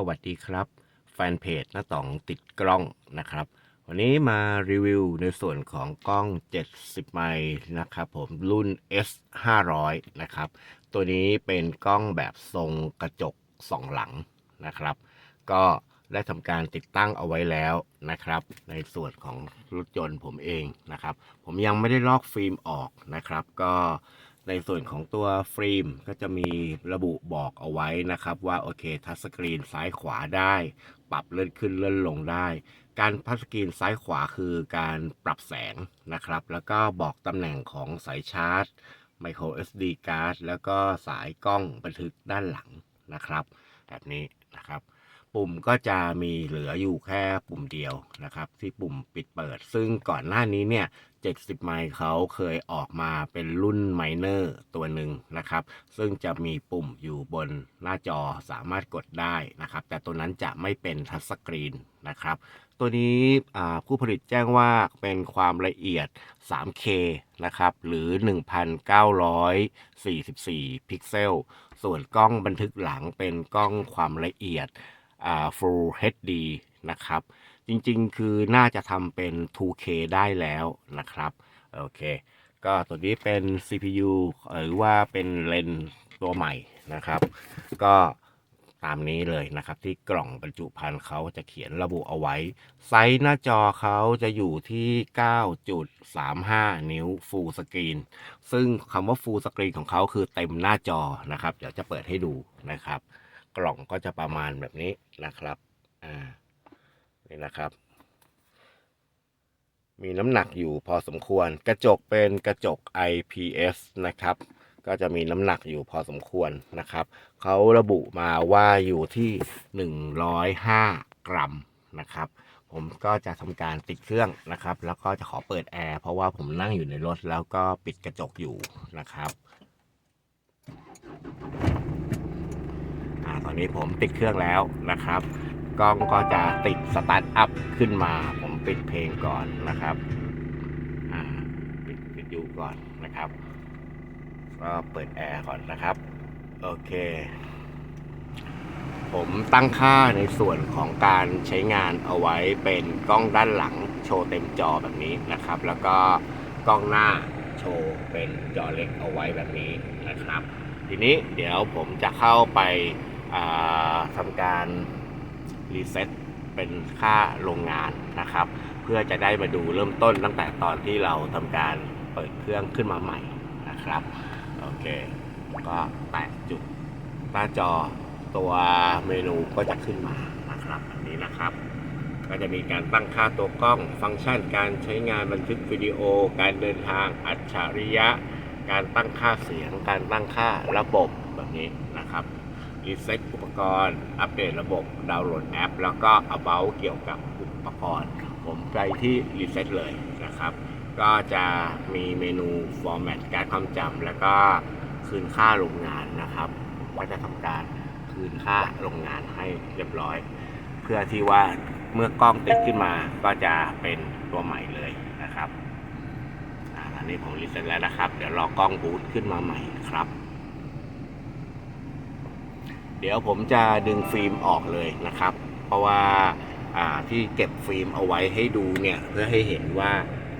สวัสดีครับ แฟนเพจหน้าต่องติดกล้องนะครับ วันนี้มารีวิวในส่วนของกล้อง 70 ไมล์นะครับผมรุ่น S 500นะครับ ตัวนี้เป็นกล้องแบบทรงกระจกสองหลังนะครับ ก็ได้ทำการติดตั้งเอาไว้แล้วนะครับ ในส่วนของรถยนต์ผมเองนะครับ ผมยังไม่ได้ลอกฟิล์มออกนะครับ ก็ ในส่วนของตัวฟิล์มก็จะมีระบุบอกเอาไว้นะครับว่าโอเคทัชสกรีนซ้ายขวาได้ ปรับเลื่อนขึ้นเลื่อนลงได้ การพัชสกรีนซ้ายขวาคือการปรับแสงนะครับ แล้วก็บอกตำแหน่งของสายชาร์จ micro SD card แล้วก็สายกล้องบันทึกด้านหลังนะครับ แบบนี้นะครับ ปุ่มก็จะมีเหลืออยู่แค่ปุ่มเดียวนะครับ ที่ปุ่มปิดเปิด ซึ่งก่อนหน้านี้เนี่ย 70 ไมล์เขาเคยออกมาเป็นรุ่นไมเนอร์ตัวหนึ่งนะครับ ซึ่งจะมีปุ่มอยู่บนหน้าจอสามารถกดได้นะครับ แต่ตัวนั้นจะไม่เป็นทัชสกรีนนะครับ ตัวนี้ผู้ผลิตแจ้งว่าเป็นความละเอียด 3K นะครับ หรือ 1,944 พิกเซล ส่วนกล้องบันทึกหลังเป็นกล้องความละเอียด Full HD นะครับ จริงๆ คือน่าจะทำเป็น 2K ได้แล้วนะครับ โอเค ก็ตัวนี้เป็น CPU หรือว่าเป็นเลนตัวใหม่นะครับ ก็ตามนี้เลยนะครับที่กล่องบรรจุภัณฑ์เขาจะเขียนระบุเอาไว้ ไซส์หน้าจอเขาจะอยู่ที่ 9.35 นิ้ว Full Screen ซึ่งคำว่า Full Screen ของเขาคือเต็มหน้าจอนะครับ เดี๋ยวจะเปิดให้ดูนะครับ กล่องก็จะประมาณแบบนี้นะครับอ่า นี่นะครับ มีน้ำหนักอยู่พอสมควร กระจกเป็นกระจก IPS นะครับ ก็จะมีน้ำหนักอยู่พอสมควรนะครับ เขาระบุมาว่าอยู่ที่ 105 กรัมนะครับผมก็จะทำการติดเครื่องนะครับ แล้วก็จะขอเปิดแอร์เพราะว่าผมนั่งอยู่ในรถแล้วก็ปิดกระจกอยู่นะครับอตอนนี้ผมติดเครื่องแล้วนะครับ กล้องก็จะติดสตาร์ทอัพขึ้นมา ผมปิดเพลงก่อนนะครับอ่าปิดวิทยุก่อนนะครับก็เปิดแอร์ก่อนนะครับ โอเค ผมตั้งค่าในส่วนของการใช้งานเอาไว้เป็นกล้องด้านหลังโชว์เต็มจอแบบนี้นะครับ แล้วก็กล้องหน้าโชว์เป็นจอเล็กเอาไว้แบบนี้นะครับ ทีนี้เดี๋ยวผมจะเข้าไปาทำการ รีเซ็ตเป็นค่าโรงงานนะครับ เพื่อจะได้มาดูเริ่มต้นตั้งแต่ตอนที่เราทำการเปิดเครื่องขึ้นมาใหม่นะครับโอเค ก็แตะจุดหน้าจอตัวเมนูก็จะขึ้นมานะครับอันนี้นะครับ ก็จะมีการตั้งค่าตัวกล้อง ฟังก์ชันการใช้งานบันทึกวิดีโอ การเดินทางอัจฉริยะ การตั้งค่าเสียง การตั้งค่าระบบแบบนี้นะครับ รีเซ็ตอุปกรณ์ อัปเดตระบบดาวน์โหลดแอป แล้วก็ about เกี่ยวกับอุปกรณ์ ผมไปที่รีเซ็ตเลยนะครับ ก็จะมีเมนูฟอร์แมตการความจำแล้วก็คืนค่าโรงงานนะครับก็จะทำการคืนค่าโรงงานให้เรียบร้อย เพื่อที่ว่าเมื่อกล้องติดขึ้นมาก็จะเป็นตัวใหม่เลยนะครับอันนี้ผมรีเซ็ตแล้วนะครับ เดี๋ยวรอกล้องบูตขึ้นมาใหม่ครับ เดี๋ยวผมจะดึงฟิล์มออกเลยนะครับ เพราะว่าาที่เก็บฟิล์มเอาไว้ให้ดูเนี่ยเพื่อให้เห็นว่า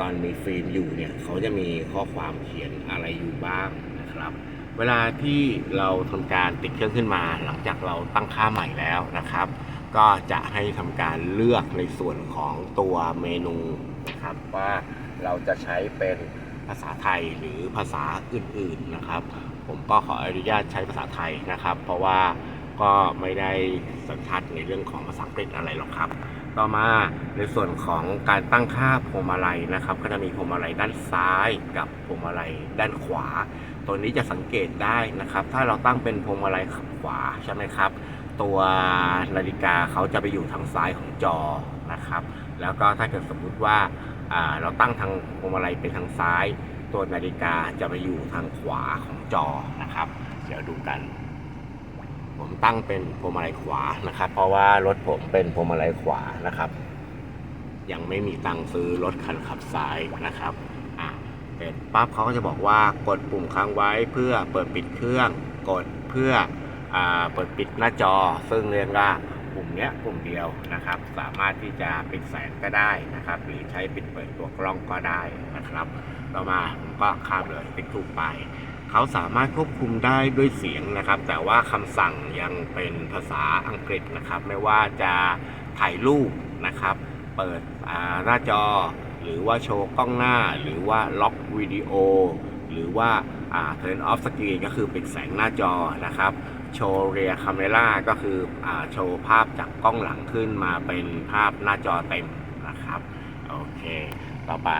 ตอนมีฟิล์มอยู่เนี่ยเขาจะมีข้อความเขียนอะไรอยู่บ้างนะครับ เวลาที่เราทำการติดเครื่องขึ้นมาหลังจากเราตั้งค่าใหม่แล้วนะครับ ก็จะให้ทำการเลือกในส่วนของตัวเมนูนะครับว่าเราจะใช้เป็นภาษาไทยหรือภาษาอื่นๆนะครับ ผมก็ขออนุญาตใช้ภาษาไทยนะครับ เพราะว่าก็ไม่ได้สัญชาติในเรื่องของภาษาอังกฤษอะไรหรอกครับ ต่อมาในส่วนของการตั้งค่าพวงมาลัยนะครับ ก็จะมีพวงมาลัยด้านซ้ายกับพวงมาลัยด้านขวา ตัวนี้จะสังเกตได้นะครับ ถ้าเราตั้งเป็นพวงมาลัยขวาใช่ไหมครับ ตัวนาฬิกาเขาจะไปอยู่ทางซ้ายของจอนะครับ แล้วก็ถ้าเกิดสมมุติว่าอ่าเราตั้งทางพวงมาลัยเป็นทางซ้าย ตัวนาฬิกาจะไปอยู่ทางขวาของจอนะครับ เดี๋ยวดูกัน ผมตั้งเป็นพวงมาลัยขวานะครับ เพราะว่ารถผมเป็นพวงมาลัยขวานะครับ ยังไม่มีตังค์ซื้อรถคันขับซ้ายนะครับอะเสร็จปั๊บเขาก็จะบอกว่ากดปุ่มค้างไว้เพื่อเปิดปิดเครื่องกดเพื่ออเปิดปิดหน้าจอ ซึ่งเรียกว่าปุ่มเนี้ยปุ่มเดียวนะครับ สามารถที่จะปิดแสงก็ได้นะครับ หรือใช้ปิดเปิดตัวกล้องก็ได้นะครับ ต่อมาผมก็ข้ามเลยติ๊กถูกไป เขาสามารถควบคุมได้ด้วยเสียงนะครับ แต่ว่าคำสั่งยังเป็นภาษาอังกฤษนะครับ ไม่ว่าจะถ่ายรูปนะครับ เปิดหน้าจอ หรือว่าโชว์กล้องหน้า หรือว่าล็อกวิดีโอ หรือว่าอ่า turn off screen ก็คือปิดแสงหน้าจอนะครับโชว์เรียคาเมล่าก็คืออโชว์ภาพจากกล้องหลังขึ้นมาเป็นภาพหน้าจอเต็มนะครับ โอเค ต่อไป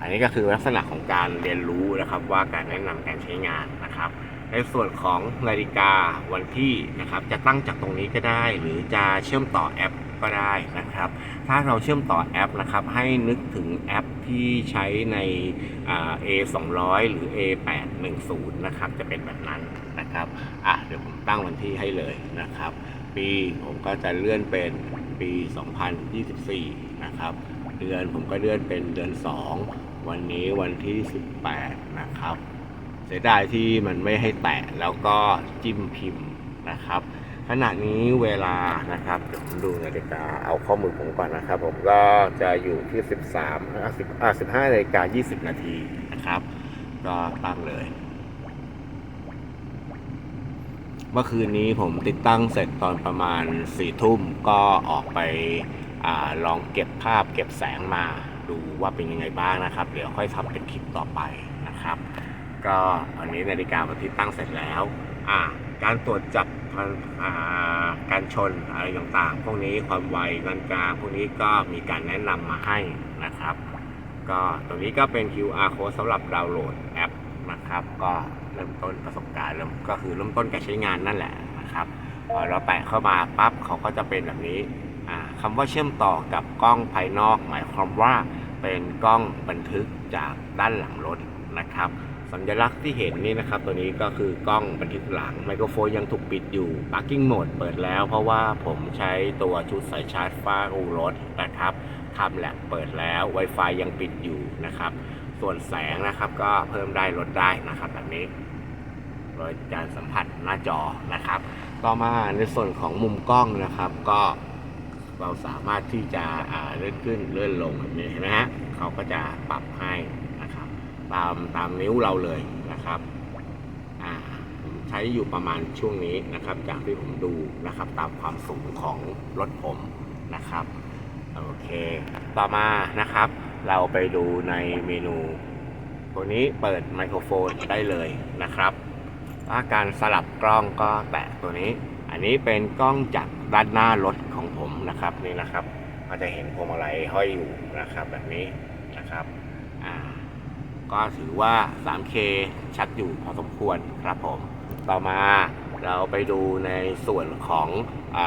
อันนี้ก็คือลักษณะของการเรียนรู้นะครับว่าการแนะนำการใช้งานนะครับ ในส่วนของนาฬิกาวันที่นะครับจะตั้งจากตรงนี้ก็ได้ หรือจะเชื่อมต่อแอปก็ได้นะครับ ถ้าเราเชื่อมต่อแอปนะครับ ให้นึกถึงแอปที่ใช้ใน A 2 0 0หรือ A 8 1 0นะครับ จะเป็นแบบนั้นนะครับ อะเดี๋ยวผมตั้งวันที่ให้เลยนะครับ ปีผมก็จะเลื่อนเป็นปี 2024 นะครับ เดือนผมก็เลื่อนเป็นเดือน 2 วันนี้วันที่ 18 นะครับ เสียดายที่มันไม่ให้แตะแล้วก็จิ้มพิมพ์นะครับ ขณะนี้เวลานะครับเดี๋ยวผมดูนาฬิกาเอาข้อมือผมก่อนนะครับ ผมก็จะอยู่ที่ 13อะ10อะ15นาฬิกา20 นาทีนะครับ ก็ตั้งเลย เมื่อคืนนี้ผมติดตั้งเสร็จตอนประมาณสี่ทุ่มก็ออกไปอลองเก็บภาพเก็บแสงมา ว่าเป็นยังไงบ้างนะครับ เดี๋ยวค่อยทำเป็นคลิปต่อไปนะครับ ก็อันนี้นาฬิกาวันที่ตั้งเสร็จแล้วอ่าการตรวจจับการชนอะไรต่างๆ พวกนี้ความไวการกลางพวกนี้ก็มีการแนะนำมาให้นะครับ ก็ตรงนี้ก็เป็น QR code สำหรับดาวน์โหลดแอปนะครับ ก็เริ่มต้นประสบการณ์เริ่มก็คือเริ่มต้นการใช้งานนั่นแหละนะครับพอเราแปะเข้ามาปั๊บเขาก็จะเป็นแบบนี้อ่าคำว่าเชื่อมต่อกับกล้องภายนอก หมายความว่า เป็นกล้องบันทึกจากด้านหลังรถนะครับ สัญลักษณ์ที่เห็นนี่นะครับ ตัวนี้ก็คือกล้องบันทึกหลังไมโครโฟนยังถูกปิดอยู่ Parking Mode เปิดแล้ว เพราะว่าผมใช้ตัวชุดสายชาร์จฟ้าอูรถนะครับทำแลบเปิดแล้ว Wi-Fi ยังปิดอยู่นะครับ ส่วนแสงนะครับก็เพิ่มได้ลดได้นะครับแบบนี้โดยการสัมผัสหน้าจอนะครับ ต่อมาในส่วนของมุมกล้องนะครับ ก็ เราสามารถที่จะเลื่อนขึ้นเลื่อนลงแบบนี้เห็นไหมฮะเขาก็จะปรับให้นะครับ ตามตามนิ้วเราเลยนะครับอ่าใช้อยู่ประมาณช่วงนี้นะครับ จากที่ผมดูนะครับ ตามความสูงของรถผมนะครับโอเค ต่อมานะครับ เราไปดูในเมนู ตัวนี้เปิดไมโครโฟนได้เลยนะครับาการสลับกล้องก็แตะตัวนี้ อันนี้เป็นกล้องจากด้านหน้ารถ นะครับนี่นะครับก็จะเห็นพวงมาลัยห้อยอยู่นะครับแบบนี้นะครับอ่าก็ถือว่า 3K ชัดอยู่พอสมควรครับผม ต่อมาเราไปดูในส่วนของอ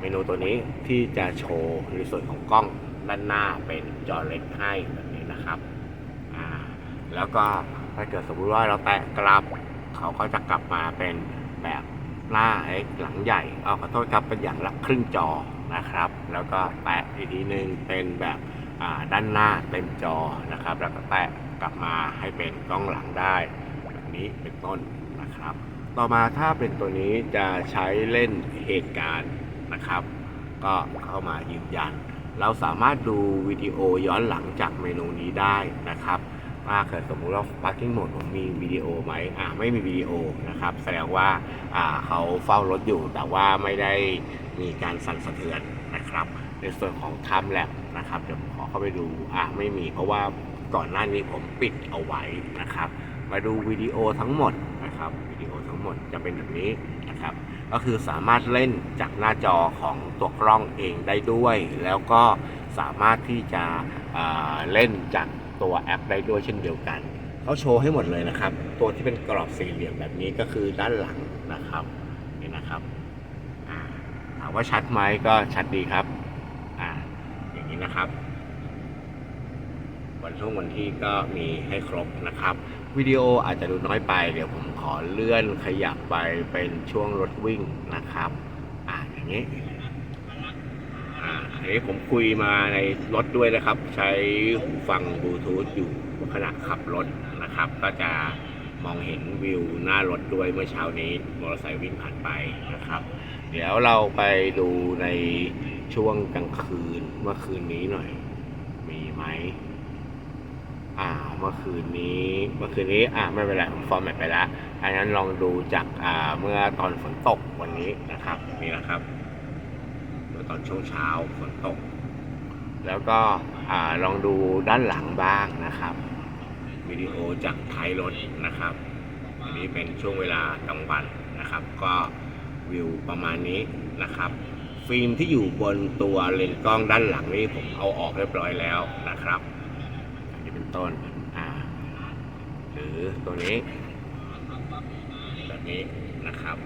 เมนูตัวนี้ที่จะโชว์ในส่วนของกล้องด้านหน้าเป็นจอเล็กให้แบบนี้นะครับ แล้วก็ถ้าเกิดสมมติว่าเราแตะกลับ เขาก็จะกลับมาเป็นแบบหน้าเล็กหลังใหญ่เอาขอโทษครับเป็นอย่างละครึ่งจอ นะครับ แล้วก็แตะอีกทีหนึ่งเป็นแบบด้านหน้าเต็มจอนะครับ แล้วก็แตะกลับมาให้เป็นกล้องหลังได้แบบนี้เป็นต้นนะครับ ต่อมาถ้าเป็นตัวนี้จะใช้เล่นเหตุการณ์นะครับ ก็เข้ามายืนยัน เราสามารถดูวิดีโอย้อนหลังจากเมนูนี้ได้นะครับถ้าเกิดสมมุติว่า parking mode ผมมีวิดีโอไหมอ่าไม่มีวิดีโอนะครับ แสดงว่าอ่าเขาเฝ้ารถอยู่แต่ว่าไม่ได้ มีการสั่นสะเทือนนะครับในส่วนของ time l a p นะครับเดี๋ยวผมขอเข้าไปดูอ่าไม่มีเพราะว่าก่อนหน้านี้ผมปิดเอาไว้นะครับ มาดูวิดีโอทั้งหมดนะครับวิดีโอทั้งหมดจะเป็นแบบนี้นะครับ ก็คือสามารถเล่นจากหน้าจอของตัวกล้องเองได้ด้วย แล้วก็สามารถที่จะเล่นจากตัวแอปได้ด้วยเช่นเดียวกันเขาโชว์ให้หมดเลยนะครับ ตัวที่เป็นกรอบสี่เหลี่ยมแบบนี้ก็คือด้านหลังนะครับ ว่าชัดไหมก็ชัดดีครับ อ่า อย่างนี้นะครับ วันช่วงวันที่ก็มีให้ครบนะครับ วิดีโออาจจะดูน้อยไป เดี๋ยวผมขอเลื่อนขยับไปเป็นช่วงรถวิ่งนะครับ อ่าอย่างนี้อ่าอันนี้ผมคุยมาในรถด้วยนะครับ ใช้หูฟังบลูทูธอยู่ขณะขับรถนะครับ ก็จะมองเห็นวิวหน้ารถด้วยเมื่อเช้านี้มอเตอร์ไซค์วิ่งผ่านไปนะครับ เดี๋ยวเราไปดูในช่วงกลางคืนเมื่อคืนนี้หน่อย มีไหมอ่าเมื่อคืนนี้เมื่อคืนนี้อ่าไม่เป็นไรผมฟอร์แมตไปแล้วอันนั้นลองดูจากอ่าเมื่อตอนฝนตกวันนี้นะครับนี่นะครับ เมื่อตอนช่วงเช้าฝนตก แล้วก็อ่าลองดูด้านหลังบ้างนะครับวิดีโอจากท้ายรถนะครับอันนี้เป็นช่วงเวลากลางวันนะครับ ก็ วิวประมาณนี้นะครับ ฟิล์มที่อยู่บนตัวเลนส์กล้องด้านหลังนี่ผมเอาออกเรียบร้อยแล้วนะครับอันนี้เป็นต้นอ่าหรือตัวนี้แบบนี้นะครับ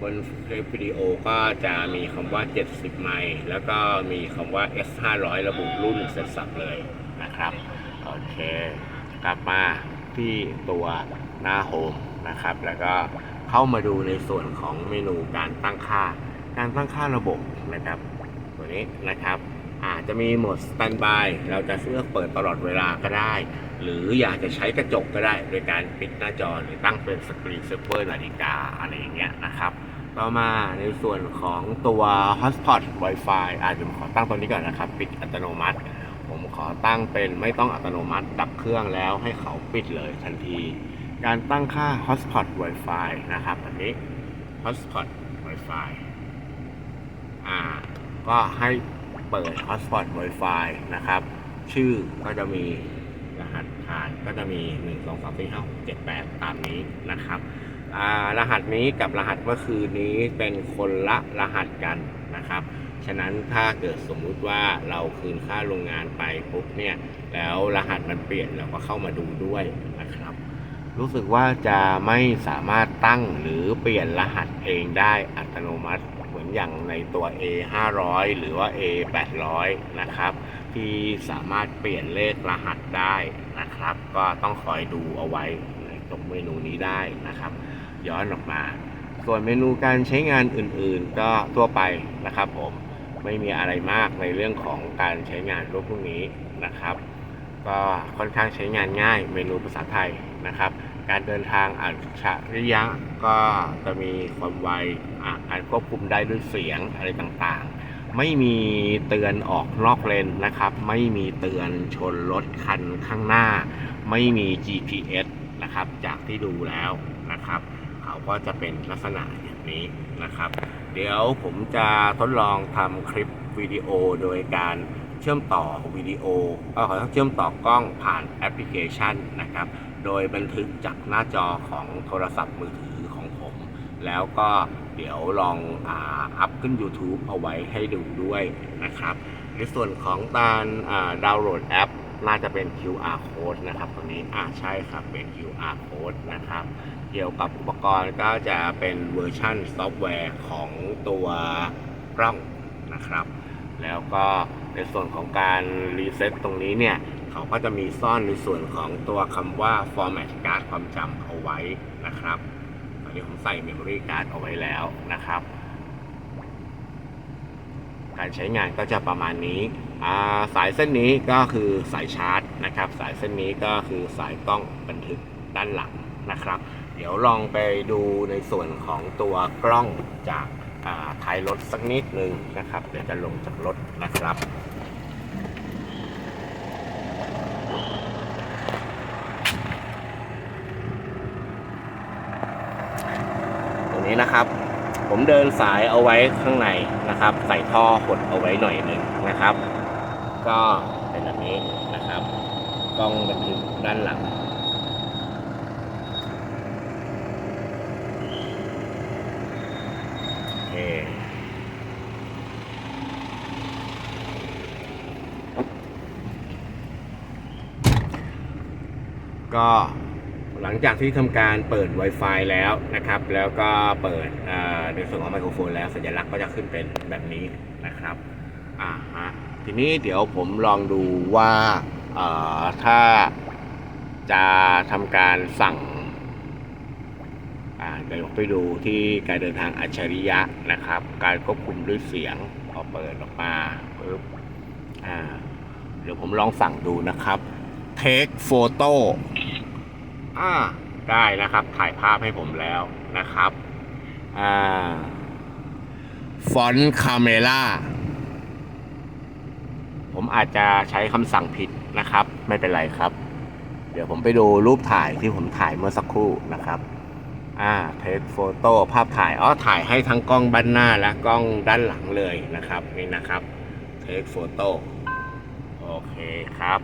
บนคลิปวิดีโอก็จะมีคำว่า 70 ไมล์แล้วก็มีคำว่า S 500ระบุรุ่นเสร็จสับเลยนะครับ โอเค กลับมาที่ตัวหน้าโฮมนะครับ แล้วก็ เข้ามาดูในส่วนของเมนูการตั้งค่า การตั้งค่าระบบนะครับ ตัวนี้นะครับอาจจะมีโหมดสแตนบายเราจะเลือกเปิดตลอดเวลาก็ได้ หรืออยากจะใช้กระจกก็ได้ โดยการปิดหน้าจอหรือตั้งเป็นสกรีนเซฟเวอร์นาฬิกาอะไรอย่างเงี้ยนะครับ ต่อมาในส่วนของตัว Hotspot Wi-Fi อาจจะขอตั้งตัวนี้ก่อนนะครับ ปิดอัตโนมัติ ผมขอตั้งเป็นไม่ต้องอัตโนมัติ ดับเครื่องแล้วให้เขาปิดเลยทันที การตั้งค่า Hotspot Wi-Fi นะครับอันนี้ Hotspot Wi-Fi อ่าก็ให้เปิด Hotspot Wi-Fi นะครับ ชื่อก็จะมีรหัสผ่านก็จะมี 1 2 3 4 5 6 7 8 ตามนี้นะครับอ่ารหัสนี้กับรหัสเมื่อคืนนี้เป็นคนละรหัสกันนะครับ ฉะนั้นถ้าเกิดสมมุติว่าเราคืนค่าโรงงานไปปุ๊บเนี่ย แล้วรหัสมันเปลี่ยนเราก็เข้ามาดูด้วยนะครับ รู้สึกว่าจะไม่สามารถตั้งหรือเปลี่ยนรหัสเองได้อัตโนมัติ เหมือนอย่างในตัว A 500หรือว่า A 800นะครับ ที่สามารถเปลี่ยนเลขรหัสได้นะครับ ก็ต้องคอยดูเอาไว้ในตรงเมนูนี้ได้นะครับ ย้อนออกมา ส่วนเมนูการใช้งานอื่นๆ ก็ทั่วไปนะครับผมไม่มีอะไรมากในเรื่องของการใช้งานรถพวกนี้นะครับ ก็ค่อนข้างใช้งานง่ายเมนูภาษาไทยนะครับ การเดินทางอัจฉริยะก็จะมีความไวอะการควบคุมได้ด้วยเสียงอะไรต่างๆ ไม่มีเตือนออกนอกเลนนะครับ ไม่มีเตือนชนรถคันข้างหน้า ไม่มี GPS นะครับ จากที่ดูแล้วนะครับ เขาก็จะเป็นลักษณะอย่างนี้นะครับ เดี๋ยวผมจะทดลองทำคลิปวิดีโอโดยการ เชื่อมต่อวิดีโอเออขอโทษเชื่อมต่อกล้องผ่านแอปพลิเคชันนะครับ โดยบันทึกจากหน้าจอของโทรศัพท์มือถือของผม แล้วก็เดี๋ยวลองอ,อัพขึ้น YouTube เอาไว้ให้ดูด้วยนะครับ ในส่วนของการดาวน์โหลดแอปน่าจะเป็น QR code นะครับตรงนี้อ่าใช่ครับ เป็น QR code นะครับ เกี่ยวกับอุปกรณ์ก็จะเป็นเวอร์ชันซอฟต์แวร์ของตัวกล้องนะครับ แล้วก็ ในส่วนของการรีเซ็ตตรงนี้เนี่ย เขาก็จะมีซ่อนในส่วนของตัวคำว่า format card ความจำเอาไว้นะครับ ตอนนี้ผมใส่ memory card เอาไว้แล้วนะครับ การใช้งานก็จะประมาณนี้าสายเส้นนี้ก็คือสายชาร์จนะครับ สายเส้นนี้ก็คือสายกล้องบันทึกด้านหลังนะครับ เดี๋ยวลองไปดูในส่วนของตัวกล้องจาก ท้ายรถสักนิดนึงนะครับ เดี๋ยวจะลงจากรถนะครับตรงนี้นะครับ ผมเดินสายเอาไว้ข้างในนะครับ ใส่ท่อหดเอาไว้หน่อยหนึ่งนะครับ ก็เป็นแบบนี้นะครับกล้องบันทึกด้านหลัง โอเค ก็หลังจากที่ทำการเปิด Wi-Fi แล้วนะครับ แล้วก็เปิดในส่วนของไมโครโฟนแล้วสัญลักษณ์ก็จะขึ้นเป็นแบบนี้นะครับอ่าฮะทีนี้เดี๋ยวผมลองดูว่าถ้าจะทำการสั่งเดี๋ยวไปดูที่การเดินทางอัจฉริยะนะครับ การควบคุมด้วยเสียงพอเปิดออกมาปึ๊บอ่าเดี๋ยวผมลองสั่งดูนะครับ take photo อ่าได้นะครับ ถ่ายภาพให้ผมแล้วนะครับอ่าฟอนต์คาเมล่าผมอาจจะใช้คำสั่งผิดนะครับ ไม่เป็นไรครับ เดี๋ยวผมไปดูรูปถ่ายที่ผมถ่ายเมื่อสักครู่นะครับอ่าเทสโฟโต้ภาพถ่ายอ๋อถ่ายให้ทั้งกล้องด้านหน้าและกล้องด้านหลังเลยนะครับนี่นะครับเทสโฟโต้โอเคครับ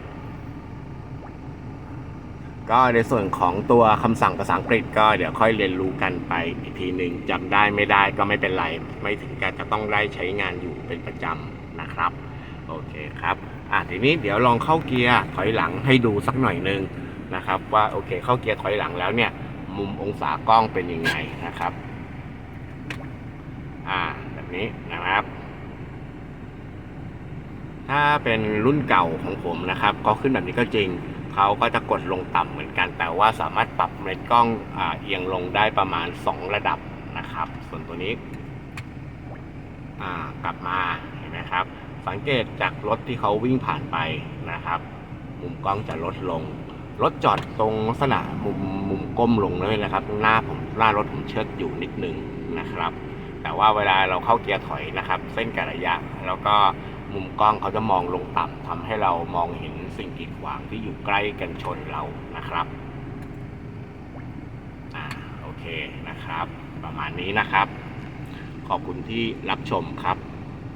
ก็ในส่วนของตัวคำสั่งภาษาอังกฤษก็เดี๋ยวค่อยเรียนรู้กันไปอีกทีหนึ่งจำได้ไม่ได้ก็ไม่เป็นไร ไม่ถึงกับจะต้องได้ใช้งานอยู่เป็นประจำนะครับ โอเคครับอะทีนี้เดี๋ยวลองเข้าเกียร์ถอยหลังให้ดูสักหน่อยหนึงนะครับว่าโอเคเข้าเกียร์ถอยหลังแล้วเนี่ยมุมองศากล้องเป็นยังไงนะครับอ่าแบบนี้นะครับ ถ้าเป็นรุ่นเก่าของผมนะครับ ก็ขึ้นแบบนี้ก็จริง เขาก็จะกดลงต่ำเหมือนกัน แต่ว่าสามารถปรับเลนส์กล้องอเอียงลงได้ประมาณ 2 ระดับนะครับ ส่วนตัวนี้กลับมาเห็นไหมครับ สังเกตจากรถที่เขาวิ่งผ่านไปนะครับ มุมกล้องจะลดลงรถจอดตรงลักษณะมุมมุมก้มลงเลยนะครับ หน้าผมหน้ารถผมเชิดอยู่นิดนึงนะครับ แต่ว่าเวลาเราเข้าเกียร์ถอยนะครับ เส้นกะระยะแล้วก็ มุมกล้องเขาจะมองลงต่ำทำให้เรามองเห็นสิ่งกีดขวางที่อยู่ใกล้กันชนเรานะครับอ่าโอเคนะครับ ประมาณนี้นะครับ ขอบคุณที่รับชมครับ